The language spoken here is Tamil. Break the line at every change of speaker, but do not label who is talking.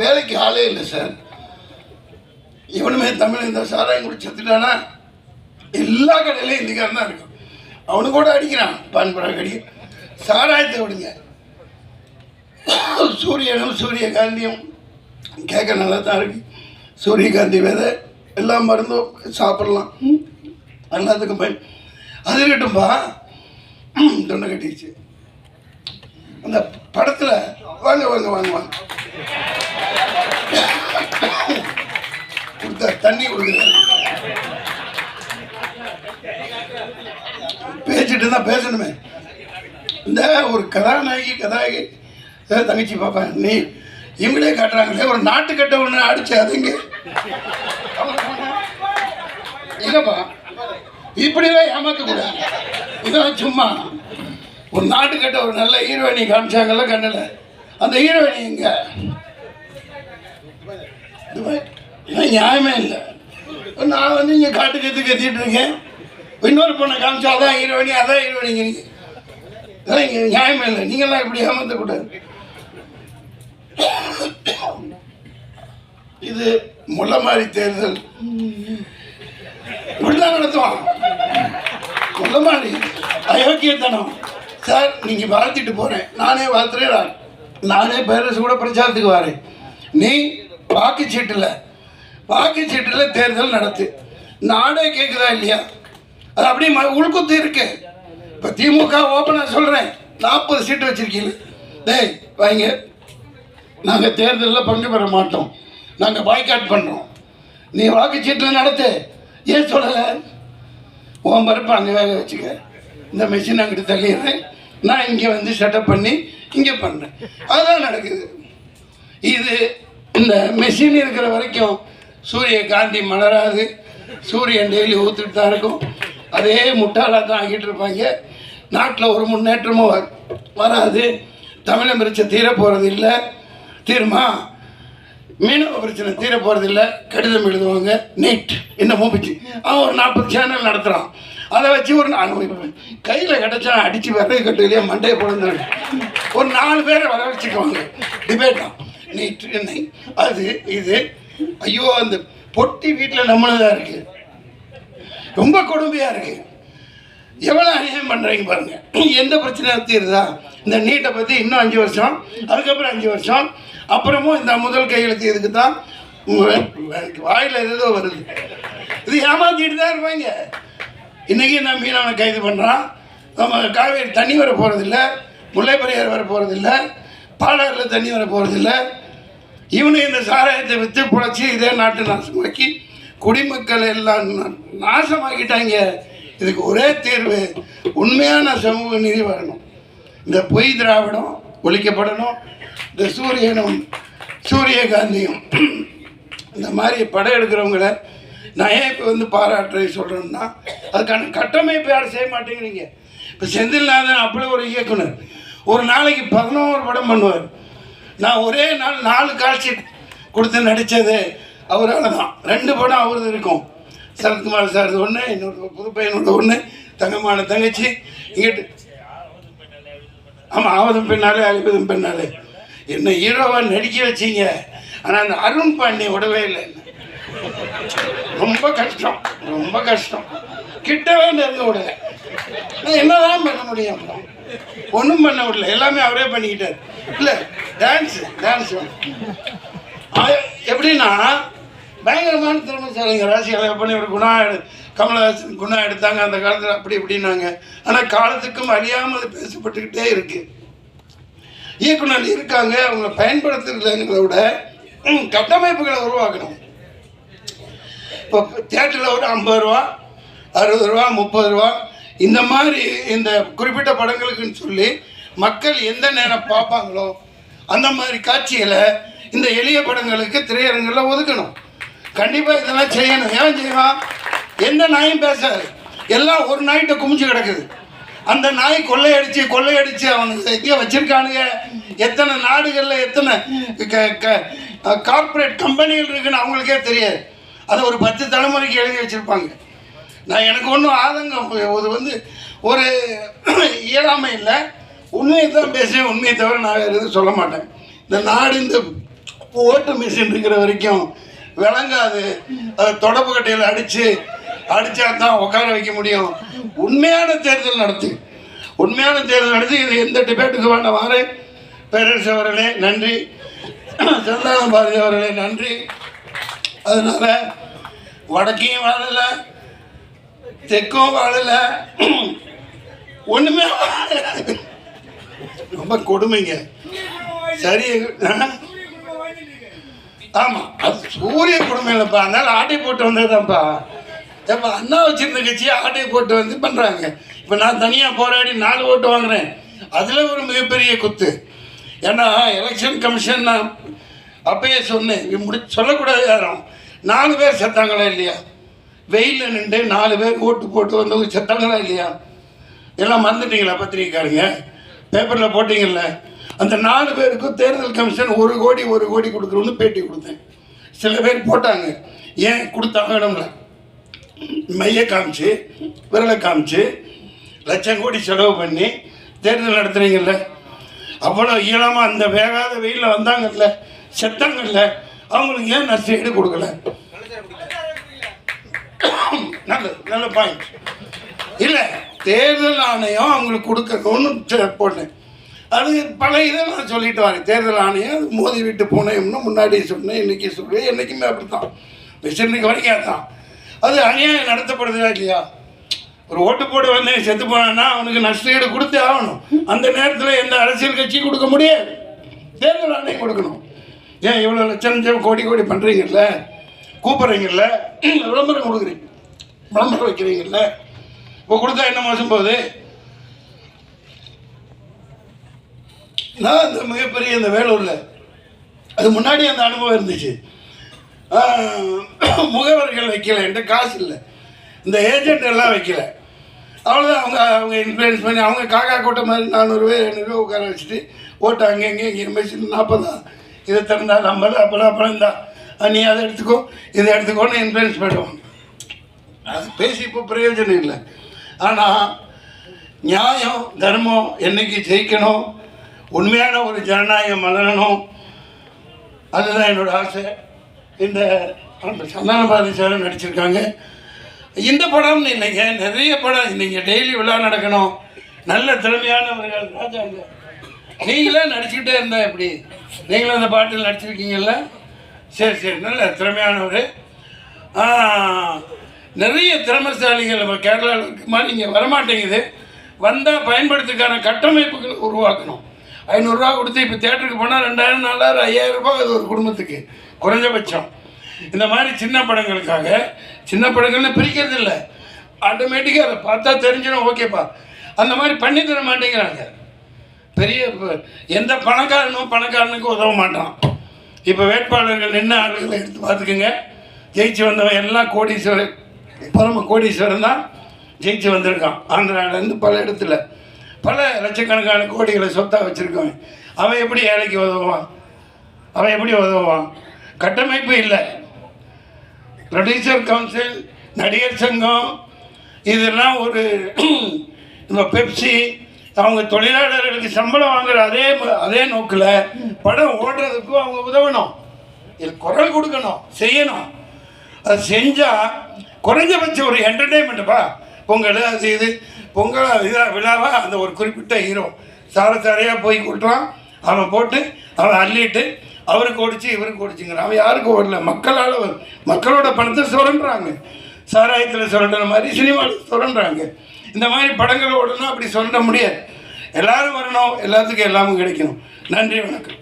வேலைக்கு ஆளே இல்லை சார் இவனுமே தமிழ் இந்த சாராயம் குடி செத்துட்டானா? எல்லா கடையிலையும் இந்திக்காரன் தான் இருக்கும் அவனு கூட அடிக்கிறான். பான்பரா கடி சாராயத்தை விடுங்க சூரியனும் சூரியகாந்தியும் கேட்க நல்லா தான் இருக்கு. சூரியகாந்தி விதை எல்லா மருந்தும் சாப்பிட்லாம். எல்லாத்துக்கும் பயன். அது இருக்கட்டும்பா. தொண்டை கட்டிடுச்சு. அந்த படத்தில் வாங்க வாங்க வாங்க வாங்க. கொடுத்த தண்ணி கொடுக்குறாரு பேசிட்டு தான் பேசணுமே. இந்த ஒரு கதாநாயகி கதாநாயகி தங்கச்சி பார்ப்பேன் நீ இவங்களே காட்டுறாங்களே ஒரு நாட்டு கட்ட ஒன்று அடிச்சு அதுங்க. இல்லைப்பா. இப்படிலாம் ஏமாற்றக்கூடாது இதான் சும்மா. ஒரு நாட்டு கட்ட ஒரு நல்ல ஹீரோயினி காமிச்சாங்கல்ல கண்ணில். அந்த ஹீரோயினி எங்க? நியாயமே இல்லை. நான் வந்து இங்கே காட்டுக்கு எடுத்து கத்திட்டு இருக்கேன். இன்னொரு பொண்ணை காமிச்சா அதான் ஹீரோயினி அதான் ஹீரோயினிங்க இதெல்லாம் இங்கே நியாயமே இல்லை. நீங்களாம் இப்படி ஏமாற்றக்கூடாது இது முல்லை மாதிரி தேர்தல். இப்படிதான் நடத்துவான். முல்லை மாதிரி அயோக்கியத்தனம். சார் நீங்கள் வாழ்த்திட்டு போகிறேன் நானே வாழ்த்துறேன் நானே பேரரசு கூட பிரச்சாரத்துக்கு வரேன். நீ வாக்குச்சீட்டில் வாக்குச்சீட்டில் தேர்தல் நடத்து. நாடே கேட்குதா இல்லையா? அது அப்படியே ம- உள்குத்து இருக்கு. இப்போ திமுக ஓப்பனாக சொல்கிறேன் நாற்பது சீட்டு வச்சுருக்கீங்க. டேய் வாங்க. நாங்கள் தேர்தலில் பங்கு பெற மாட்டோம். நாங்கள் பாய்காட் பண்ணுறோம் நீ வாக்குச்சீட்டில் நடத்து. ஏன் சொல்லலை? உன் பருப்பு அங்கே வேக வச்சுக்க. இந்த மிஷின் அங்கிட்டு தள்ளிடுறேன். நான் இங்கே வந்து செட்டப் பண்ணி இங்கே பண்ணுறேன் அதுதான் நடக்குது. இது இந்த மெஷின் இருக்கிற வரைக்கும் சூரிய காந்தி மலராது. சூரியன் டெய்லி ஊற்றிட்டு தான் இருக்கும். அதே முட்டாளாக தான் ஆகிட்டு இருப்பாங்க. நாட்டில் ஒரு முன்னேற்றமும் வ- வராது. தமிழை பிரச்சனை தீர போகிறது இல்லை. தீருமா? மீனவ பிரச்சனை தீர போகிறது இல்லை கடிதம் எழுதுவாங்க நீட் என்னமோ மூப்பிச்சு? அவன் ஒரு நாற்பது சேனல் நடத்துகிறான் அதை வச்சு ஒரு கையில் கிடச்சா அடித்து விறகு கட்டுலையே மண்டையை பிறந்தாங்க ஒரு நாலு பேரை வர வச்சுக்குவாங்க. டிபேட்டா நீட் என்ன? அது இது. ஐயோ அந்த பொட்டி வீட்டில் நம்மளதாக இருக்குது ரொம்ப கொடுமையாக இருக்குது எவ்வளோ அநியாயம் பண்ணுறீங்க பாருங்கள் எந்த பிரச்சனையும் தீருதா? இந்த நீட்டை பற்றி இன்னும் அஞ்சு வருஷம் அதுக்கப்புறம் அஞ்சு வருஷம். அப்புறமும் இந்த முதல் கையெழுத்து இதுக்கு தான் வாயில் ஏதோ வருது. இது ஏமாத்திட்டு தான் இருப்பாங்க. இன்றைக்கி நான் மீனவனை கைது பண்ணுறான் நம்ம காவேரி தண்ணி வர போகிறதில்ல முல்லைப்பெரியார் வர போகிறதில்ல பாலாறில் தண்ணி வர போகிறதில்ல இவனு இந்த சாராயத்தை விற்று புழைச்சி இதே நாட்டு நாசமாக்கி குடிமக்கள் எல்லாம் நாசமாக்கிட்டாங்க. இதுக்கு ஒரே தீர்வு உண்மையான சமூக நீதி வரணும். இந்த பொய் திராவிடம் ஒழிக்கப்படணும். இந்த சூரியனும் சூரியகாந்தியும் இந்த மாதிரி படம் எடுக்கிறவங்கள நான் ஏன் இப்போ வந்து பாராட்டுறது சொல்கிறேன்னா அதுக்கான கட்டமைப்பு யாரும் செய்ய மாட்டேங்கிறீங்க. இப்போ செந்தில்நாதன் அப்படி ஒரு இயக்குனர். ஒரு நாளைக்கு பதினோரு படம் பண்ணுவார். நான் ஒரே நாள் நாலு காட்சி கொடுத்து நடித்தது அவரால் தான். ரெண்டு படம் அவரது இருக்கும். சரத்குமார் சார் ஒன்று இன்னொரு புது பையனோட ஒன்று தங்கமான தங்கச்சி இங்கிட்டு ஆமாம் ஆவதும் பெண்ணாலே அழிவதும் பெண்ணாலே என்ன ஹீரோவாக நடிக்க வச்சீங்க. ஆனால் அந்த அருண் பாண்டிய விடவே இல்லை ரொம்ப கஷ்டம் ரொம்ப கஷ்டம். கிட்டவே நெருங்க விடல. என்னதான் பண்ண முடியும்? அப்புறம் ஒன்றும் பண்ண விடல எல்லாமே அவரே பண்ணிக்கிட்டார். இல்லை டான்ஸு டான்ஸ் எப்படின்னா பயங்கரமான திறமைசாலிங்க. ராசிகளை பண்ணி ஒரு குணா கமலஹாசன் குணா எடுத்தாங்க. அந்த காலத்தில் அப்படி இப்படின்னாங்க. ஆனால் காலத்துக்கும் அழியாமல் பேசப்பட்டுக்கிட்டே இருக்குது இயக்குனர் இருக்காங்க. அவங்க பயன்படுத்துறதுங்கிறத விட கட்டமைப்புகளை உருவாக்கணும். இப்போ தேட்டரில் ஒரு ஐம்பது ரூபா அறுபது ரூபா முப்பது ரூபா இந்த மாதிரி இந்த குறிப்பிட்ட படங்களுக்குன்னு சொல்லி மக்கள் எந்த நேரம் பார்ப்பாங்களோ அந்த மாதிரி காட்சிகளை இந்த எளிய படங்களுக்கு திரையரங்கில் ஒதுக்கணும். கண்டிப்பாக இதெல்லாம் செய்யணும். ஏன் செய்வான் எந்த நாயும் பேசாது. எல்லாம் ஒரு நாய்கிட்ட குமிஞ்சு கிடக்குது. அந்த நாய் கொள்ளையடிச்சு கொள்ளையடிச்சு அவனுக்கு எங்கேயோ வச்சிருக்கானுங்க. எத்தனை நாடுகளில் எத்தனை கார்ப்பரேட் கம்பெனிகள் இருக்குன்னு அவங்களுக்கே தெரியாது. அதை ஒரு பத்து தலைமுறைக்கு எழுதி வச்சுருப்பாங்க. நான் எனக்கு ஒன்றும் ஆதங்கம். இது வந்து ஒரு இயலாமை இல்லை. உண்மையை தான் பேசுவேன். உண்மையை தவிர நான் வேறு எதுவும் சொல்ல மாட்டேன். இந்த நாடு இந்த ஓட்டு மிஷின் இருக்கிற வரைக்கும் விளங்காது. அதை தொடப்பு கட்டையில் அடித்து அடிச்சா தான் உட்கார வைக்க முடியும். உண்மையான தேர்தல் நடத்து. உண்மையான தேர்தல் நடத்தி இது எந்த டிபேட்டுக்கு வேண்டாம் வாரு பேரரசு அவர்களே நன்றி. சந்தான பாரதி அவர்களே நன்றி. அதனால வடக்கையும் வாழலை தெற்கும் வாழலை ஒன்றுமே ரொம்ப கொடுமைங்க. சரி ஆமாம் அது சூரிய கொடுமை இல்லைப்பா அதனால ஆட்டி போட்டு வந்ததுதான்ப்பா. ஏப்பா அண்ணா வச்சிருந்த கட்சியை ஆட்டை போட்டு வந்து பண்ணுறாங்க இப்போ நான் தனியாக போராடி நாலு ஓட்டு வாங்குறேன். அதில் ஒரு மிகப்பெரிய குத்து. ஏன்னா எலெக்ஷன் கமிஷன் நான் அப்பயே சொன்னேன். இது முடி சொல்லக்கூடாது யாரும். நாலு பேர் செத்தாங்களா இல்லையா? வெயிலில் நின்று நாலு பேர் ஓட்டு போட்டு வந்தவங்க செத்தாங்களா இல்லையா? எல்லாம் மறந்துட்டீங்களா பத்திரிக்கைக்காரங்க பேப்பரில் போட்டிங்கல்ல? அந்த நாலு பேருக்கும் தேர்தல் கமிஷன் ஒரு கோடி ஒரு கோடி கொடுக்குறோன்னு பேட்டி கொடுத்தேன். சில பேர் போட்டாங்க. ஏன் கொடுத்தாங்கணும்ல மைய காமிச்சு விரலை காமிச்சு லட்சம் கோடி செலவு பண்ணி தேர்தல் நடத்துறீங்கல்ல? அவ்வளோ ஈழமாக அந்த வேகாத வெயிலில் வந்தாங்கல்ல செத்தாங்கல்ல அவங்களுக்கு ஏன் நஷ்டஈடு கொடுக்கல? நல்ல நல்ல பாயிண்ட் இல்லை தேர்தல் ஆணையம் அவங்களுக்கு கொடுக்கணும்னு சே- போட்டேன். அது பல இதை நான் சொல்லிட்டு வரேன். தேர்தல் ஆணையம் அது மோதி விட்டு போனேன்னு முன்னாடி சொன்னேன் இன்னைக்கு சொல்லுவேன் என்றைக்குமே அப்படி தான் இன்னைக்கு வரைக்கும் அதான். அது அநியாயம் நடத்தப்படுதா இல்லையா? ஒரு ஓட்டு போட்டு வந்து செத்து போனான்னா அவனுக்கு நஷ்டஈடு கொடுத்தே ஆகணும். அந்த நேரத்தில் எந்த அரசியல் கட்சி கொடுக்க முடியாது. தேர்தல் ஆணையம் கொடுக்கணும். ஏன் இவ்வளோ லட்சம் லட்சம் கோடி கோடி பண்ணுறீங்கல்ல கூப்பிட்றீங்கல்ல? விளம்பரம் கொடுக்குறீங்க. விளம்பரம் வைக்கிறீங்கல்ல? இப்போ கொடுத்தா என்ன மோசம் போகுது? நான் இந்த மிகப்பெரிய இந்த வேலூரில் அது முன்னாடி அந்த அனுபவம் இருந்துச்சு. முகவர்கள் வைக்கல என்கிட்ட காசு இல்லை. இந்த ஏஜென்ட் எல்லாம் வைக்கல. அவ்வளோதான் அவங்க அவங்க இன்ஃப்ளூயன்ஸ் பண்ணி அவங்க காக்கா கூட்டம் மாதிரி நானூறுரூவா பேர் ஐநூறுரூவா உட்கார வச்சுட்டு ஓட்டு அங்கே இங்கே இங்கே மிஷின் நாற்பது தான். இதை திறந்தா ஐம்பது அப்புறம் அப்புறம் தான் நீ அதை எடுத்துக்கோ இதை எடுத்துக்கோன்னு இன்ஃப்ளூயன்ஸ் பண்ணுவாங்க. அது பேசி இப்போ பிரயோஜனம் இல்லை. ஆனால் நியாயம் தர்மம் என்னைக்கு ஜெயிக்கணும் உண்மையான ஒரு ஜனநாயகம் மலரணும் அதுதான் என்னோடய ஆசை. இந்த சந்தான பாரதி நடிச்சிருக்காங்க. இந்த படம்னு இல்லைங்க நிறைய படம் இன்னைக்கு டெய்லி விழா நடக்கணும். நல்ல திறமையானவர்கள் ராஜாங்க. நீங்களே நடிச்சுக்கிட்டே இருந்தா எப்படி? நீங்களும் அந்த பாட்டில் நடிச்சிருக்கீங்கல்ல? சரி சரி நல்ல திறமையானவர். நிறைய திறமைசாலிகள் நம்ம கேரளாவில் இருக்குமா நீங்கள் வரமாட்டேங்குது. வந்தால் பயன்படுத்துக்கான கட்டமைப்புகளை உருவாக்கணும். ஐநூறுரூவா கொடுத்து இப்போ தேட்டருக்கு போனால் ரெண்டாயிரம் நாலாயிரம் ஐயாயிரம் ரூபாய் அது ஒரு குடும்பத்துக்கு. குறைஞ்சபட்சம். இந்த மாதிரி சின்ன படங்களுக்காக சின்ன படங்கள்னு பிரிக்கிறது இல்லை. ஆட்டோமேட்டிக்காக அதை பார்த்தா தெரிஞ்சிடும் ஓகேப்பா அந்த மாதிரி பண்ணி தர மாட்டேங்கிறாங்க. பெரிய எந்த பணக்காரனும் பணக்காரனுக்கு உதவ மாட்டான். இப்போ வேட்பாளர்கள் நின்று ஆளுகளை எடுத்து பார்த்துக்குங்க. ஜெயிச்சு வந்தவன் எல்லாம் கோடீஸ்வரன் பரம கோடீஸ்வரன் தான் ஜெயிச்சு வந்திருக்கான். ஆந்திராவிலேருந்து பல இடத்துல. பல லட்சக்கணக்கான கோடிகளை சொத்தாக வச்சுருக்கவன். அவன் எப்படி ஏழைக்கு உதவுவான்? அவன் எப்படி உதவுவான்? கட்டமைப்பு இல்லை. ப்ரொடியூசர் கவுன்சில் நடிகர் சங்கம் இதெல்லாம் ஒரு இந்த பெப்சி அவங்க தொழிலாளர்களுக்கு சம்பளம் வாங்குற அதே அதே நோக்கில் படம் ஓடுறதுக்கும் அவங்க உதவணும். இது குரல் கொடுக்கணும் செய்யணும். அது செஞ்சால் குறைஞ்சபட்சம் ஒரு என்டர்டெயின்மெண்ட்டுப்பா பொங்கல் அது இது பொங்கல் இதாக விழாவாக அந்த ஒரு குறிப்பிட்ட ஹீரோ. சார சாரையாக போய் கொட்டுறான். அவன் போட்டு அவன் அள்ளிட்டு அவருக்கு ஓடிச்சு இவருக்கு ஓடிச்சுங்கிறான் அவன் யாருக்கும் ஓடல? மக்களால் வரும். மக்களோட பணத்தை சுரண்டுறாங்க. சாராயத்தில் சுரண்டுற மாதிரி சினிமாவில் சுரண்டுறாங்க. இந்த மாதிரி படங்கள் ஓடணும் அப்படி சொல்ல முடியாது. எல்லாரும் வரணும். எல்லாத்துக்கும் எல்லாமும் கிடைக்கணும். நன்றி வணக்கம்.